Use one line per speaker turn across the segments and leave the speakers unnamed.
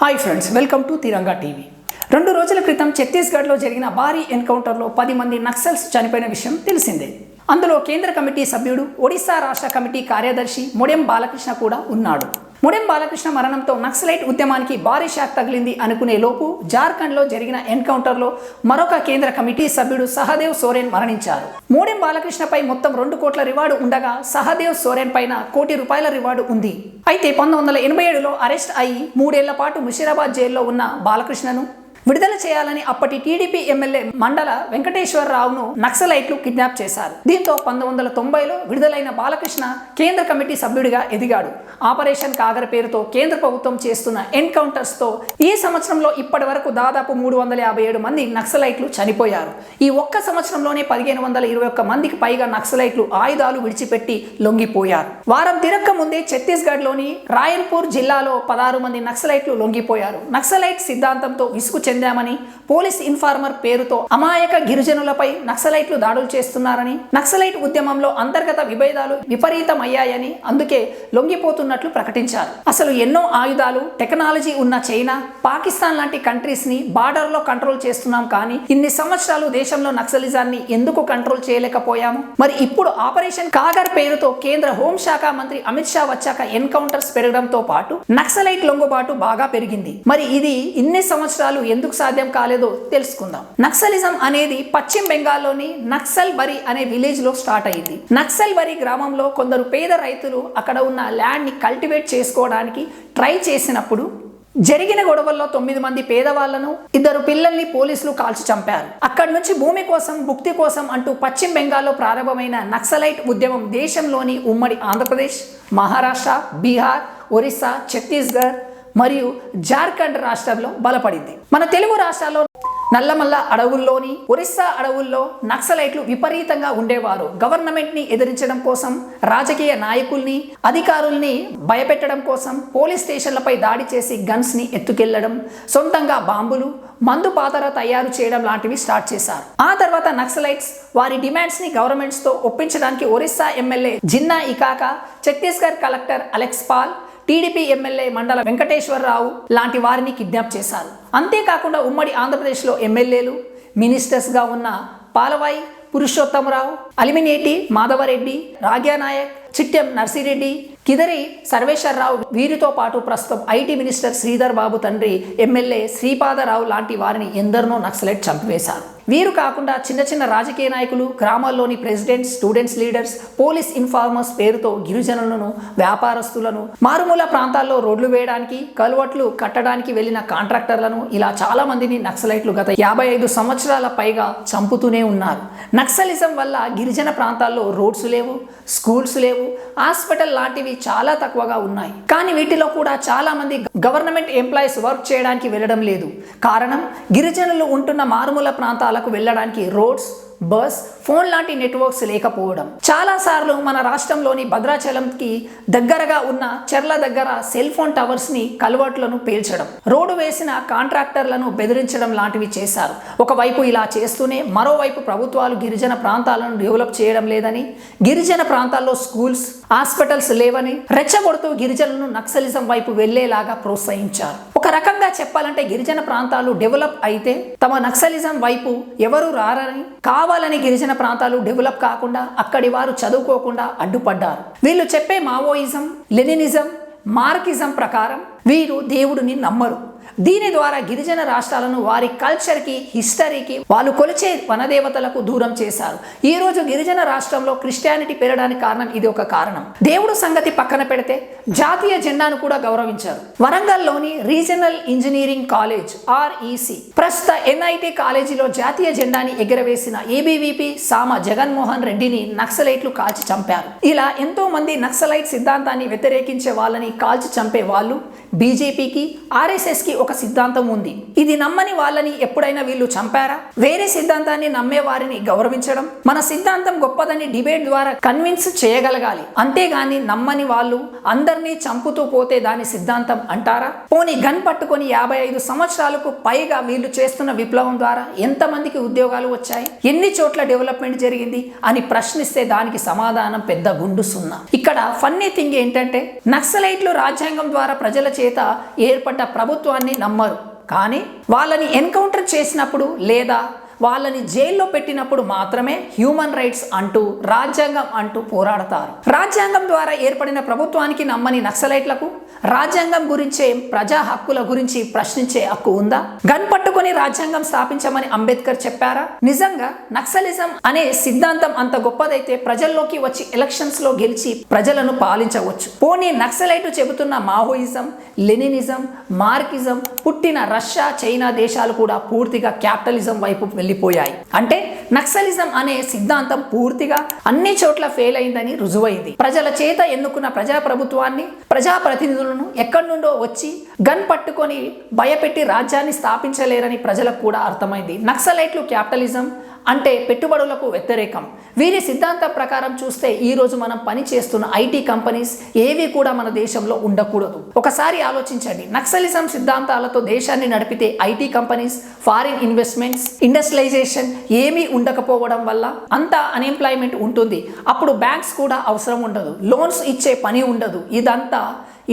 Hi friends welcome to Tiranga TV రెండు రోజుల క్రితం ఛత్తీస్గఢ్లో జరిగిన భారీ ఎన్కౌంటర్లో పది మంది నక్సల్స్ చనిపోయిన విషయం తెలిసిందే. అందులో కేంద్ర కమిటీ సభ్యుడు ఒడిశా రాష్ట్ర కమిటీ కార్యదర్శి మొడెం బాలకృష్ణ కూడా ఉన్నాడు. ముడెం బాలకృష్ణ మరణంతో నక్సలైట్ ఉద్యమానికి భారీ షాక్ తగిలింది అనుకునే లోపు జార్ఖండ్లో జరిగిన ఎన్కౌంటర్లో మరొక కేంద్ర కమిటీ సభ్యుడు సహదేవ్ సోరెన్ మరణించారు. మూడెం బాలకృష్ణపై మొత్తం రెండు కోట్ల రివార్డు ఉండగా సహదేవ్ సోరెన్ పైన కోటి రూపాయల రివార్డు ఉంది. అయితే పంతొమ్మిది వందల ఎనభై ఏడులో అరెస్ట్ అయి మూడేళ్ళ పాటు ముషీరాబాద్ జైల్లో ఉన్న బాలకృష్ణను విడుదల చేయాలని అప్పటి టీడీపీ ఎమ్మెల్యే మండల వెంకటేశ్వరరావును నక్సలైట్లు కిడ్నాప్ చేశారు. దీంతో పంతొమ్మిది వందల తొంభైలో విడుదలైన బాలకృష్ణ కేంద్ర కమిటీ సభ్యుడిగా ఎదిగాడు. ఆపరేషన్ కాగర పేరుతో కేంద్ర ప్రభుత్వం చేస్తున్న ఎన్కౌంటర్స్తో ఈ సంవత్సరంలో ఇప్పటి వరకు దాదాపు మూడు వందల యాభై ఏడు మంది నక్సలైట్లు చనిపోయారు. ఈ ఒక్క సంవత్సరంలోనే పదిహేను వందల ఇరవై ఒక్క మందికి పైగా నక్సలైట్లు ఆయుధాలు విడిచిపెట్టి లొంగిపోయారు. వారం తిరక్క ముందే ఛత్తీస్గఢ్లోని రాయల్పూర్ జిల్లాలో పదహారు మంది నక్సలైట్లు లొంగిపోయారు. నక్సలైట్ సిద్ధాంతంతో విసుగు చెందామని పోలీస్ ఇన్ఫార్మర్ పేరుతో అమాయక గిరిజనులపై నక్సలైట్లు దాడులు చేస్తున్నారని నక్సలైట్ ఉద్యమంలో అంతర్గత విభేదాలు విపరీతమయ్యాయని అందుకే లొంగిపోతున్నట్లు ప్రకటించారు. అసలు ఎన్నో ఆయుధాలు టెక్నాలజీ ఉన్న చైనా పాకిస్తాన్ లాంటి కంట్రీస్ని బార్డర్లో కంట్రోల్ చేస్తున్నాం కానీ ఇన్ని సంవత్సరాలు దేశంలో నక్సలిజాన్ని ఎందుకు కంట్రోల్ చేయలేకపోయాము? మరి ఇప్పుడు ఆపరేషన్ కాగర్ పేరుతో కేంద్ర హోంశాఖ మంత్రి అమిత్ షా వచ్చాక ఎన్కౌంటర్స్ పెరగడంతో పాటు నక్సలైట్ లొంగుబాటు బాగా పెరిగింది. మరి ఇది ఇన్ని సంవత్సరాలు ఎందుకు సాధ్యం కాలేదో తెలుసుకుందాం. నక్సలిజం అనేది పశ్చిమ బెంగాల్లోని నక్సల్ బరి అనే విలేజ్లో స్టార్ట్ అయింది. నక్సల్ బరి గ్రామంలో కొందరు పేద రైతులు అక్కడ ఉన్న ల్యాండ్ని కల్టివేట్ చేసుకోవడానికి ట్రై చేసినప్పుడు జరిగిన గొడవల్లో తొమ్మిది మంది పేదవాళ్ళను ఇద్దరు పిల్లల్ని పోలీసులు కాల్చి చంపారు. అక్కడి నుంచి భూమి కోసం భుక్తి కోసం అంటూ పశ్చిమ బెంగాల్లో ప్రారంభమైన నక్సలైట్ ఉద్యమం దేశంలోని ఉమ్మడి ఆంధ్రప్రదేశ్ మహారాష్ట్ర బీహార్ ఒరిస్సా ఛత్తీస్గఢ్ మరియు జార్ఖండ్ రాష్ట్రంలో బలపడింది. మన తెలుగు రాష్ట్రాల్లో నల్లమల్ల అడవుల్లోని ఒరిస్సా అడవుల్లో నక్సలైట్లు విపరీతంగా ఉండేవారు. గవర్నమెంట్ని ఎదిరించడం కోసం రాజకీయ నాయకుల్ని అధికారుల్ని భయపెట్టడం కోసం పోలీస్ స్టేషన్లపై దాడి చేసి గన్స్ని ఎత్తుకెళ్ళడం సొంతంగా బాంబులు మందు పాతర తయారు చేయడం లాంటివి స్టార్ట్ చేశారు. ఆ తర్వాత నక్సలైట్స్ వారి డిమాండ్స్ని గవర్నమెంట్స్తో ఒప్పించడానికి Orissa MLA Jinna ఇకాక Chhattisgarh collector Alex Paul TDP MLA మండల వెంకటేశ్వరరావు లాంటి వారిని కిడ్నాప్ చేశారు. అంతేకాకుండా ఉమ్మడి ఆంధ్రప్రదేశ్లో ఎమ్మెల్యేలు మినిస్టర్స్గా ఉన్న పాలవాయి పురుషోత్తమరావు అలిమినేటి మాధవరెడ్డి రాగ్యానాయక్ చిట్టెం నర్సిరెడ్డి కిదరి సర్వేశ్వరరావు వీరితో పాటు ప్రస్తుతం ఐటీ మినిస్టర్ శ్రీధర్ బాబు తండ్రి ఎమ్మెల్యే శ్రీపాదరావు లాంటి వారిని ఎందరినో నక్సలైట్ చంపివేశారు. వీరు కాకుండా చిన్న చిన్న రాజకీయ నాయకులు గ్రామాల్లోని presidents students leaders police informers పేరుతో గిరిజనులను వ్యాపారస్తులను మారుమూల ప్రాంతాల్లో రోడ్లు వేయడానికి కలువట్లు కట్టడానికి వెళ్ళిన కాంట్రాక్టర్లను ఇలా చాలా మందిని నక్సలైట్లు గత యాభై ఐదు సంవత్సరాల పైగా చంపుతూనే ఉన్నారు. నక్సలిజం వల్ల గిరిజన ప్రాంతాల్లో రోడ్స్ లేవు స్కూల్స్ లేవు హాస్పిటల్ లాంటివి చాలా తక్కువగా ఉన్నాయి. కానీ వీటిలో కూడా చాలామంది గవర్నమెంట్ ఎంప్లాయీస్ వర్క్ చేయడానికి వెళ్ళడం లేదు. కారణం గిరిజనులు ఉంటున్న మారుమూల ప్రాంతాలకు వెళ్ళడానికి రోడ్స్ బస్ ఫోన్ లాంటి నెట్వర్క్స్ లేకపోవడం. చాలా సార్లు మన రాష్ట్రంలోని భద్రాచలంకి దగ్గరగా ఉన్న చెర్ల దగ్గర సెల్ ఫోన్ టవర్స్ని కలవాట్లను పేల్చడం రోడ్డు వేసిన కాంట్రాక్టర్లను బెదిరించడం లాంటివి చేశారు. ఒకవైపు ఇలా చేస్తూనే మరోవైపు ప్రభుత్వాలు గిరిజన ప్రాంతాలను డెవలప్ చేయడం లేదని గిరిజన ప్రాంతాల్లో స్కూల్స్ హాస్పిటల్స్ లేవని రెచ్చగొడుతూ గిరిజనులను నక్సలిజం వైపు వెళ్ళేలాగా ప్రోత్సహించారు. ఒక రకంగా చెప్పాలంటే గిరిజన ప్రాంతాలు డెవలప్ అయితే తమ నక్సలిజం వైపు ఎవరు రారని కావాలని గిరిజన ప్రాంతాలు డెవలప్ కాకుండా అక్కడి వారు చదువుకోకుండా అడ్డుపడ్డారు. వీళ్ళు చెప్పే మావోయిజం లెనినిజం మార్కిజం ప్రకారం వీరు దేవుడిని నమ్మరు. దీని ద్వారా గిరిజన రాష్ట్రాలను వారి కల్చర్కి హిస్టరీకి వాళ్ళు కొలిచే వనదేవతలకు దూరం చేశారు. ఈ రోజు గిరిజన రాష్ట్రంలో క్రిస్టియానిటీ పెరగడానికి కారణం ఇది ఒక కారణం. దేవుడు సంగతి పక్కన పెడితే జాతీయ జెండాను కూడా గౌరవించారు. వరంగల్లోని రీజనల్ ఇంజనీరింగ్ కాలేజ్ ఆర్ఈసి ప్రస్తుత ఎన్ఐటి కాలేజీలో జాతీయ జెండాని ఎగరవేసిన ఏబీవీపీ సామ జగన్మోహన్ రెడ్డిని నక్సలైట్లు కాల్చి చంపారు. ఇలా ఎంతో మంది నక్సలైట్ సిద్ధాంతాన్ని వ్యతిరేకించే వాళ్ళని కాల్చి చంపే వాళ్ళు బీజేపీకి ఆర్ఎస్ఎస్కి ఒక సిద్ధాంతం ఉంది. ఇది నమ్మని వాళ్ళని ఎప్పుడైనా వీళ్ళు చంపారా? వేరే సిద్ధాంతాన్ని నమ్మే వారిని గౌరవించడం? మన సిద్ధాంతం గొప్పదని డిబేట్ ద్వారా కన్విన్స్ చేయగలగాలి. అంతేగాని నమ్మని వాళ్ళు అందరినీ చంపుతూ పోతే దాని సిద్ధాంతం అంటారా? పోనీ గన్ పట్టుకొని యాభై ఐదు సంవత్సరాలకు పైగా వీళ్ళు చేస్తున్న విప్లవం ద్వారా ఎంతమందికి ఉద్యోగాలు వచ్చాయి? ఎన్ని చోట్ల డెవలప్మెంట్ జరిగింది? అని ప్రశ్నిస్తే దానికి సమాధానం పెద్ద గుండు సున్నా. ఇక్కడ ఫన్నీ థింగ్ ఏంటంటే నక్సలైట్లు రాజ్యాంగం ద్వారా ప్రజల చేత ఏర్పడ్డ ప్రభుత్వాన్ని నమ్మరు. కానీ వాళ్ళని ఎన్కౌంటర్ చేసినప్పుడు లేదా వాళ్ళని జైల్లో పెట్టినప్పుడు మాత్రమే హ్యూమన్ రైట్స్ అంటూ రాజ్యాంగం అంటూ పోరాడతారు. రాజ్యాంగం ద్వారా ఏర్పడిన ప్రభుత్వానికి నమ్మని నక్సలైట్లకు రాజ్యాంగం గురించే ప్రజా హక్కుల గురించి ప్రశ్నించే హక్కు ఉందా? గన్ పట్టుకొని రాజ్యాంగం స్థాపించమని అంబేద్కర్ చెప్పారా? నిజంగా నక్సలిజం అనే సిద్ధాంతం అంత గొప్పదైతే ప్రజల్లోకి వచ్చి ఎలక్షన్స్లో గెలిచి ప్రజలను పాలించవచ్చు. పోనీ నక్సలైట్ చెబుతున్న మావోయిజం లెనినిజం మార్కిజం పుట్టిన రష్యా చైనా దేశాలు కూడా పూర్తిగా క్యాపిటలిజం వైపు వెళ్ళిపోయాయి. అంటే నక్సలిజం అనే సిద్ధాంతం పూర్తిగా అన్ని చోట్ల ఫెయిల్ అయిందని రుజువైంది. ప్రజల చేత ఎన్నుకున్న ప్రజాప్రభుత్వాన్ని ప్రజాప్రతినిధులను ఎక్కడి నుండో వచ్చి గన్ పట్టుకొని భయపెట్టి రాజ్యాన్ని స్థాపించలేరని ప్రజలకు కూడా అర్థమైంది. నక్సలైట్లు క్యాపిటలిజం అంటే పెట్టుబడులకు వ్యతిరేకం. వీరి సిద్ధాంతం ప్రకారం చూస్తే ఈరోజు మనం పని చేస్తున్న ఐటీ కంపెనీస్ ఏవి కూడా మన దేశంలో ఉండకూడదు. ఒకసారి ఆలోచించండి. నక్సలిజం సిద్ధాంతాలతో దేశాన్ని నడిపితే IT companies foreign investments industrialisation ఏమీ ఉండకపోవడం వల్ల అంతా అన్ఎంప్లాయ్మెంట్ ఉంటుంది. అప్పుడు బ్యాంక్స్ కూడా అవసరం ఉండదు. లోన్స్ ఇచ్చే పని ఉండదు. ఇదంతా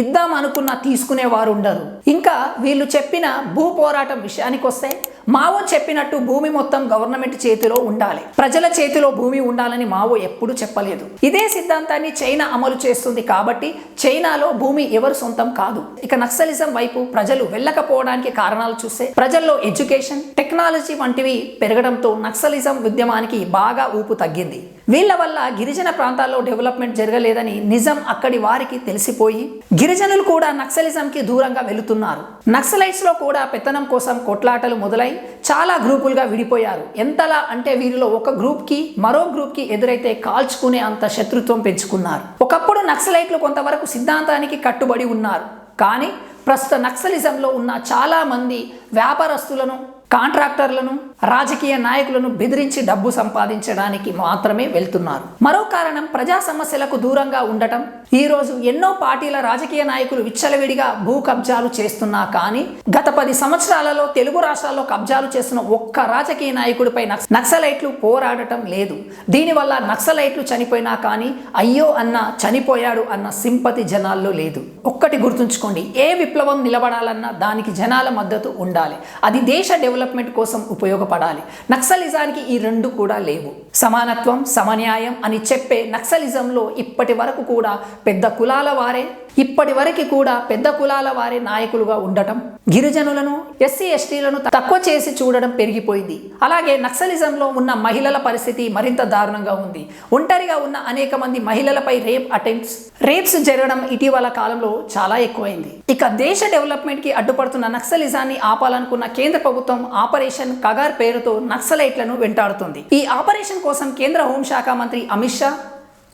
ఇద్దాం అనుకున్న తీసుకునేవారు ఉండరు. ఇంకా వీళ్ళు చెప్పిన భూ పోరాటం విషయానికి వస్తే మావో చెప్పినట్టు భూమి మొత్తం గవర్నమెంట్ చేతిలో ఉండాలి. ప్రజల చేతిలో భూమి ఉండాలని మావో ఎప్పుడు చెప్పలేదు. ఇదే సిద్ధాంతాన్ని చైనా అమలు చేస్తుంది కాబట్టి చైనాలో భూమి ఎవరు సొంతం కాదు. ఇక నక్సలిజం వైపు ప్రజలు వెళ్ళకపోవడానికి కారణాలు చూస్తే ప్రజల్లో ఎడ్యుకేషన్ టెక్నాలజీ వంటివి పెరగడంతో నక్సలిజం ఉద్యమానికి బాగా ఊపు తగ్గింది. వీళ్ళ వల్ల గిరిజన ప్రాంతాల్లో డెవలప్మెంట్ జరగలేదని నిజం అక్కడి వారికి తెలిసిపోయి గిరిజనులు కూడా నక్సలిజంకి దూరంగా వెళుతున్నారు. నక్సలైట్స్లో కూడా పెత్తనం కోసం కొట్లాటలు మొదలై చాలా గ్రూపులుగా విడిపోయారు. ఎంతలా అంటే వీరిలో ఒక గ్రూప్కి మరో గ్రూప్కి ఎదురైతే కాల్చుకునే అంత శత్రుత్వం పెంచుకున్నారు. ఒకప్పుడు నక్సలైట్లు కొంతవరకు సిద్ధాంతానికి కట్టుబడి ఉన్నారు. కానీ ప్రస్తుత నక్సలిజంలో ఉన్న చాలామంది వ్యాపారస్తులను కాంట్రాక్టర్లను రాజకీయ నాయకులను బెదిరించి డబ్బు సంపాదించడానికి మాత్రమే వెళ్తున్నారు. మరో కారణం ప్రజా సమస్యలకు దూరంగా ఉండటం. ఈ రోజు ఎన్నో పార్టీల రాజకీయ నాయకులు విచ్చలవిడిగా భూ కబ్జాలు చేస్తున్నా కానీ గత పది సంవత్సరాలలో తెలుగు రాష్ట్రాల్లో కబ్జాలు చేసిన ఒక్క రాజకీయ నాయకుడిపై నక్సలైట్లు పోరాడటం లేదు. దీనివల్ల నక్సలైట్లు చనిపోయినా కానీ అయ్యో అన్న చనిపోయాడు అన్న సింపతి జనాల్లో లేదు. ఒక్కటి గుర్తుంచుకోండి ఏ విప్లవం నిలబడాలన్నా దానికి జనాల మద్దతు ఉండాలి. అది దేశ డెవలప్మెంట్ కోసం పడాలి. నక్సలిజానికి ఈ రెండు కూడా లేవు. సమానత్వం సమన్యాయం అని చెప్పే నక్సలిజంలో ఇప్పటి వరకు కూడా పెద్ద కులాల వారే ఇప్పటి వరకు కూడా పెద్ద కులాల వారి నాయకులుగా ఉండటం గిరిజనులను ఎస్సీ ఎస్టీలను తక్కువ చేసి చూడడం పెరిగిపోయింది. అలాగే నక్సలిజంలో ఉన్న మహిళల పరిస్థితి మరింత దారుణంగా ఉంది. ఒంటరిగా ఉన్న అనేక మంది మహిళలపై రేప్ అటెంప్ట్స్ రేప్స్ జరగడం ఇటీవల కాలంలో చాలా ఎక్కువైంది. ఇక దేశ డెవలప్మెంట్కి అడ్డుపడుతున్న నక్సలిజాన్ని ఆపాలనుకున్న కేంద్ర ప్రభుత్వం ఆపరేషన్ కగార్ పేరుతో నక్సలైట్లను వెంటాడుతుంది. ఈ ఆపరేషన్ కోసం కేంద్ర హోంశాఖ మంత్రి అమిత్ షా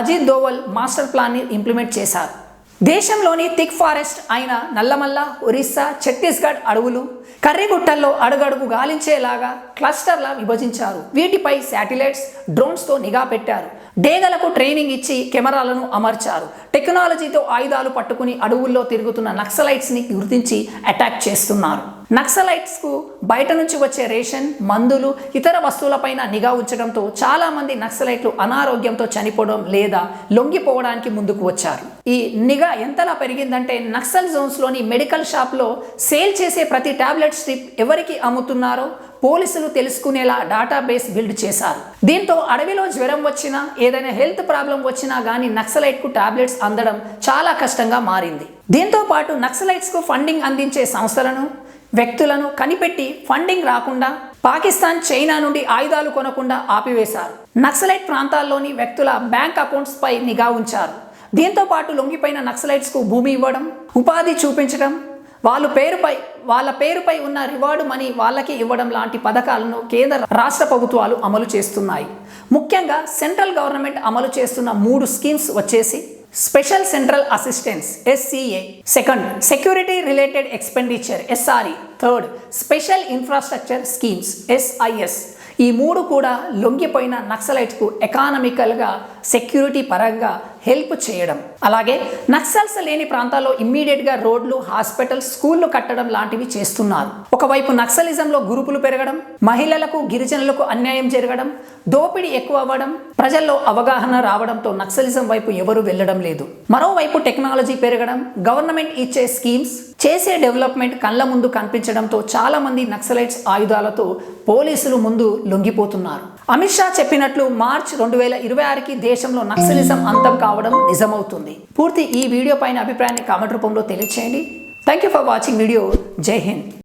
అజిత్ దోవల్ మాస్టర్ ప్లాన్ని ఇంప్లిమెంట్ చేశారు. దేశంలోని థిక్ ఫారెస్ట్ అయిన నల్లమల్ల ఒరిస్సా ఛత్తీస్గఢ్ అడవులు కర్రిగుట్టల్లో అడుగడుగు గాలించేలాగా క్లస్టర్లా విభజించారు. వీటిపై శాటిలైట్స్ డ్రోన్స్తో నిఘా పెట్టారు. డేగలకు ట్రైనింగ్ ఇచ్చి కెమెరాలను అమర్చారు. టెక్నాలజీతో ఆయుధాలు పట్టుకుని అడవుల్లో తిరుగుతున్న నక్సలైట్స్ని గుర్తించి అటాక్ చేస్తున్నారు. నక్సలైట్స్కు బయట నుంచి వచ్చే రేషన్ మందులు ఇతర వస్తువులపైన నిఘా ఉంచడంతో చాలామంది నక్సలైట్లు అనారోగ్యంతో చనిపోవడం లేదా లొంగిపోవడానికి ముందుకు వచ్చారు. ఈ నిఘా ఎంతలా పెరిగిందంటే నక్సల్ జోన్స్లోని మెడికల్ షాప్లో సేల్ చేసే ప్రతి టాబ్లెట్ స్ట్రిప్ ఎవరికి అమ్ముతున్నారో పోలీసులు తెలుసుకునేలా డేటాబేస్ బిల్డ్ చేశారు. దీంతో అడవిలో జ్వరం వచ్చినా ఏదైనా హెల్త్ ప్రాబ్లం వచ్చినా కానీ నక్సలైట్కు టాబ్లెట్స్ అందడం చాలా కష్టంగా మారింది. దీంతో పాటు నక్సలైట్స్కు ఫండింగ్ అందించే సంస్థలను వ్యక్తులను కనిపెట్టి ఫండింగ్ రాకుండా పాకిస్తాన్ చైనా నుండి ఆయుధాలు కొనకుండా ఆపివేశారు. నక్సలైట్ ప్రాంతాల్లోని వ్యక్తుల బ్యాంక్ అకౌంట్స్పై నిఘా ఉంచారు. దీంతో పాటు లొంగిపోయిన నక్సలైట్స్కు భూమి ఇవ్వడం ఉపాధి చూపించడం వాళ్ళ పేరుపై వాళ్ళ పేరుపై ఉన్న రివార్డు మనీ వాళ్ళకి ఇవ్వడం లాంటి పథకాలను కేంద్ర రాష్ట్ర ప్రభుత్వాలు అమలు చేస్తున్నాయి. ముఖ్యంగా సెంట్రల్ గవర్నమెంట్ అమలు చేస్తున్న మూడు స్కీమ్స్ వచ్చేసి special central assistance SCA second security related expenditure SRE third special infrastructure schemes SIS ఈ మూడు కూడా లొంగిపోయిన నక్సలైట్స్కు ఎకానమికల్గా సెక్యూరిటీ పరంగా హెల్ప్ చేయడం. అలాగే నక్సల్స్ లేని ప్రాంతాల్లో ఇమ్మీడియట్గా రోడ్లు హాస్పిటల్స్ స్కూళ్ళు కట్టడం లాంటివి చేస్తున్నారు. ఒకవైపు నక్సలిజంలో గురుపులు పెరగడం మహిళలకు గిరిజనులకు అన్యాయం జరగడం దోపిడీ ఎక్కువ అవ్వడం ప్రజల్లో అవగాహన రావడంతో నక్సలిజం వైపు ఎవరు వెళ్ళడం లేదు. మరోవైపు టెక్నాలజీ పెరగడం గవర్నమెంట్ ఇచ్చే స్కీమ్స్ చేసే డెవలప్మెంట్ కళ్ళ ముందు కనిపించడంతో చాలా మంది నక్సలైట్స్ ఆయుధాలతో పోలీసులు ముందు లొంగిపోతున్నారు. అమిత్ షా చెప్పినట్లు మార్చ్ రెండు వేల ఇరవై ఆరుకి దేశంలో నక్సలిజం అంతం కావడం నిజమవుతుంది. పూర్తి ఈ వీడియో పైన అభిప్రాయాన్ని కామెంట్ రూపంలో తెలియచేయండి. Thank you for watching video Jai Hind